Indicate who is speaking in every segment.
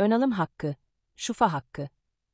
Speaker 1: ön alım hakkı, şufa hakkı,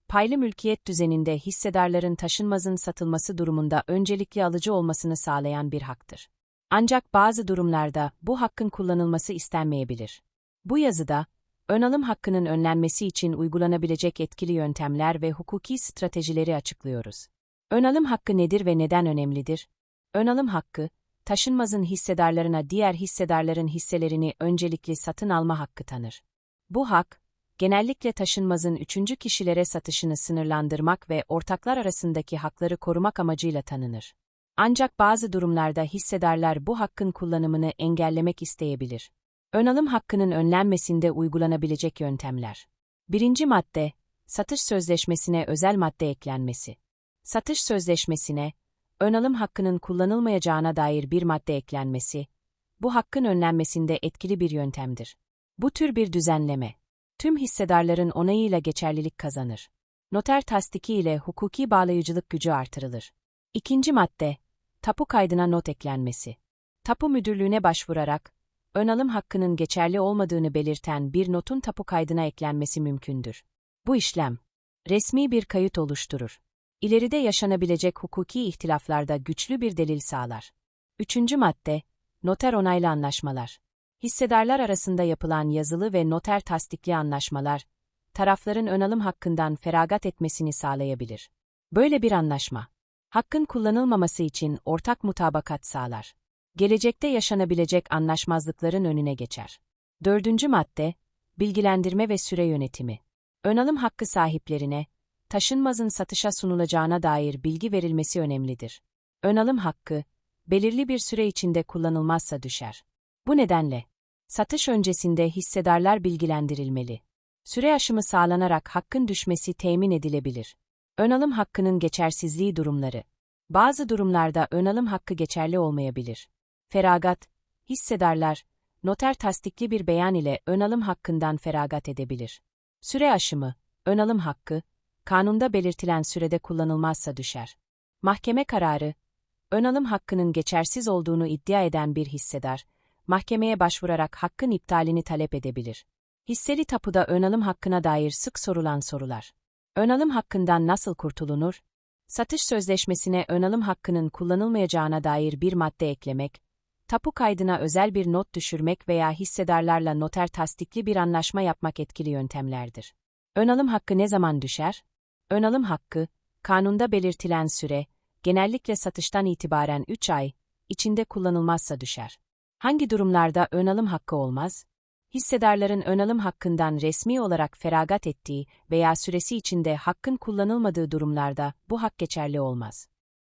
Speaker 1: paylı mülkiyet düzeninde hissedarların taşınmazın satılması durumunda öncelikli alıcı olmasını sağlayan bir haktır. Ancak bazı durumlarda bu hakkın kullanılması istenmeyebilir. Bu yazıda, ön alım hakkının önlenmesi için uygulanabilecek etkili yöntemler ve hukuki stratejileri açıklıyoruz. Ön alım hakkı nedir ve neden önemlidir? Ön alım hakkı, taşınmazın hissedarlarına diğer hissedarların hisselerini öncelikli satın alma hakkı tanır. Bu hak, genellikle taşınmazın üçüncü kişilere satışını sınırlandırmak ve ortaklar arasındaki hakları korumak amacıyla tanınır. Ancak bazı durumlarda hissedarlar bu hakkın kullanımını engellemek isteyebilir. Ön alım hakkının önlenmesinde uygulanabilecek yöntemler. Birinci madde, satış sözleşmesine özel madde eklenmesi. Satış sözleşmesine, ön alım hakkının kullanılmayacağına dair bir madde eklenmesi, bu hakkın önlenmesinde etkili bir yöntemdir. Bu tür bir düzenleme, tüm hissedarların onayıyla geçerlilik kazanır. Noter tasdiki ile hukuki bağlayıcılık gücü artırılır. İkinci madde, tapu kaydına not eklenmesi. Tapu müdürlüğüne başvurarak, ön alım hakkının geçerli olmadığını belirten bir notun tapu kaydına eklenmesi mümkündür. Bu işlem, resmi bir kayıt oluşturur. İleride yaşanabilecek hukuki ihtilaflarda güçlü bir delil sağlar. Üçüncü madde, noter onaylı anlaşmalar. Hissedarlar arasında yapılan yazılı ve noter tasdikli anlaşmalar, tarafların ön alım hakkından feragat etmesini sağlayabilir. Böyle bir anlaşma, hakkın kullanılmaması için ortak mutabakat sağlar. Gelecekte yaşanabilecek anlaşmazlıkların önüne geçer. Dördüncü madde, bilgilendirme ve süre yönetimi. Ön alım hakkı sahiplerine, taşınmazın satışa sunulacağına dair bilgi verilmesi önemlidir. Ön alım hakkı, belirli bir süre içinde kullanılmazsa düşer. Bu nedenle, satış öncesinde hissedarlar bilgilendirilmeli. Süre aşımı sağlanarak hakkın düşmesi temin edilebilir. Ön alım hakkının geçersizliği durumları. Bazı durumlarda ön alım hakkı geçerli olmayabilir. Feragat, hissedarlar, noter tasdikli bir beyan ile ön alım hakkından feragat edebilir. Süre aşımı, ön alım hakkı, kanunda belirtilen sürede kullanılmazsa düşer. Mahkeme kararı, ön alım hakkının geçersiz olduğunu iddia eden bir hissedar, mahkemeye başvurarak hakkın iptalini talep edebilir. Hisseli tapuda ön alım hakkına dair sık sorulan sorular. Ön alım hakkından nasıl kurtulunur? Satış sözleşmesine ön alım hakkının kullanılmayacağına dair bir madde eklemek, tapu kaydına özel bir not düşürmek veya hissedarlarla noter tasdikli bir anlaşma yapmak etkili yöntemlerdir. Ön alım hakkı ne zaman düşer? Ön alım hakkı, kanunda belirtilen süre, genellikle satıştan itibaren 3 ay, içinde kullanılmazsa düşer. Hangi durumlarda ön alım hakkı olmaz? Hissedarların ön alım hakkından resmi olarak feragat ettiği veya süresi içinde hakkın kullanılmadığı durumlarda bu hak geçerli olmaz.